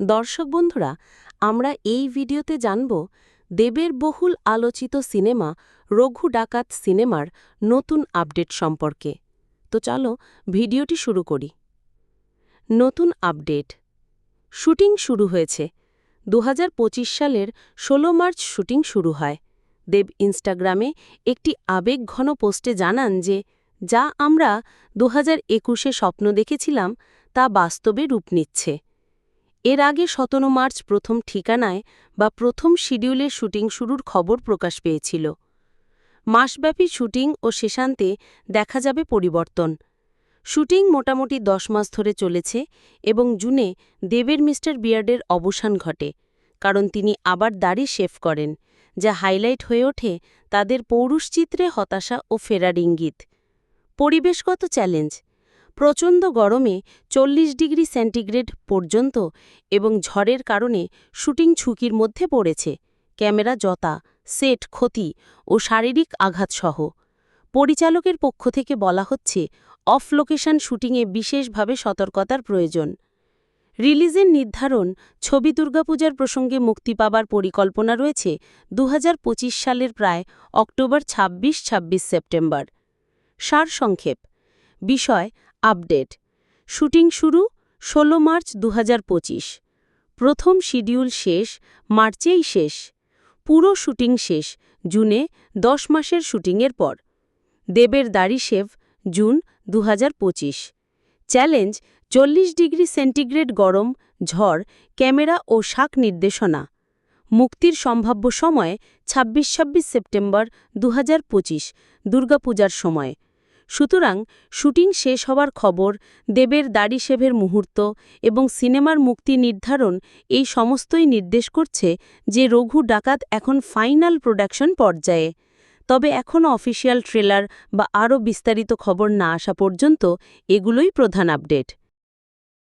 দর্শক বন্ধুরা, আমরা এই ভিডিওতে জানব দেবের বহুল আলোচিত সিনেমা রঘু ডাকাত সিনেমার নতুন আপডেট সম্পর্কে। তো চলো ভিডিওটি শুরু করি। নতুন আপডেট। শুটিং শুরু হয়েছে। দু হাজার পঁচিশ সালের ১৬ মার্চ শুটিং শুরু হয়। দেব ইনস্টাগ্রামে একটি আবেগঘন পোস্টে জানান যে, যা আমরা দু হাজার স্বপ্ন দেখেছিলাম, তা বাস্তবে রূপ নিচ্ছে। এর আগে সতেরো মার্চ প্রথম ঠিকানায় বা প্রথম শিডিউলে শুটিং শুরুর খবর প্রকাশ পেয়েছিল। মাসব্যাপী শুটিং ও শেষান্তে দেখা যাবে পরিবর্তন। শুটিং মোটামুটি দশ মাস ধরে চলেছে এবং জুনে দেবের মিস্টার বিয়ার্ডের অবসান ঘটে, কারণ তিনি আবার দাড়ি শেভ করেন, যা হাইলাইট হয়ে ওঠে তাদের পৌরুষচিত্রে হতাশা ও ফেরার ইঙ্গিত। পরিবেশগত চ্যালেঞ্জ প্রচণ্ড গরমে চল্লিশ ডিগ্রি সেন্টিগ্রেড পর্যন্ত এবং ঝড়ের কারণে শুটিং ঝুঁকির মধ্যে পড়েছে। ক্যামেরা জতা, সেট ক্ষতি ও শারীরিক আঘাতসহ। পরিচালকের পক্ষ থেকে বলা হচ্ছে, অফ লোকেশন শুটিংয়ে বিশেষভাবে সতর্কতার প্রয়োজন। রিলিজের নির্ধারণ, ছবি দুর্গাপূজার প্রসঙ্গে মুক্তি পাবার পরিকল্পনা রয়েছে দু হাজার পঁচিশ সালের প্রায় অক্টোবর ২৬ ২৬ সেপ্টেম্বর। সারসংক্ষেপ। বিষয় আপডেট। শুটিং শুরু ১৬ মার্চ দুহাজার পঁচিশ। প্রথম শিডিউল শেষ, মার্চেই শেষ। পুরো শুটিং শেষ, জুনে দশ মাসের শুটিংয়ের পর। দেবের দাড়ি শেভ, জুন দুহাজার পঁচিশ। চ্যালেঞ্জ, চল্লিশ ডিগ্রি সেন্টিগ্রেড গরম, ঝড়, ক্যামেরা ও শাক নির্দেশনা। মুক্তির সম্ভাব্য সময় ২৬ ২৬ সেপ্টেম্বর দু হাজার পঁচিশ, দুর্গাপূজার সময়। সুতরাং শুটিং শেষ হওয়ার খবর, দেবের দাড়ি শেভের মুহূর্ত এবং সিনেমার মুক্তি নির্ধারণ এই সমস্তই নির্দেশ করছে যে রঘু ডাকাত এখন ফাইনাল প্রোডাকশন পর্যায়ে। তবে এখনও অফিসিয়াল ট্রেলার বা আরও বিস্তারিত খবর না আসা পর্যন্ত এগুলোই প্রধান আপডেট।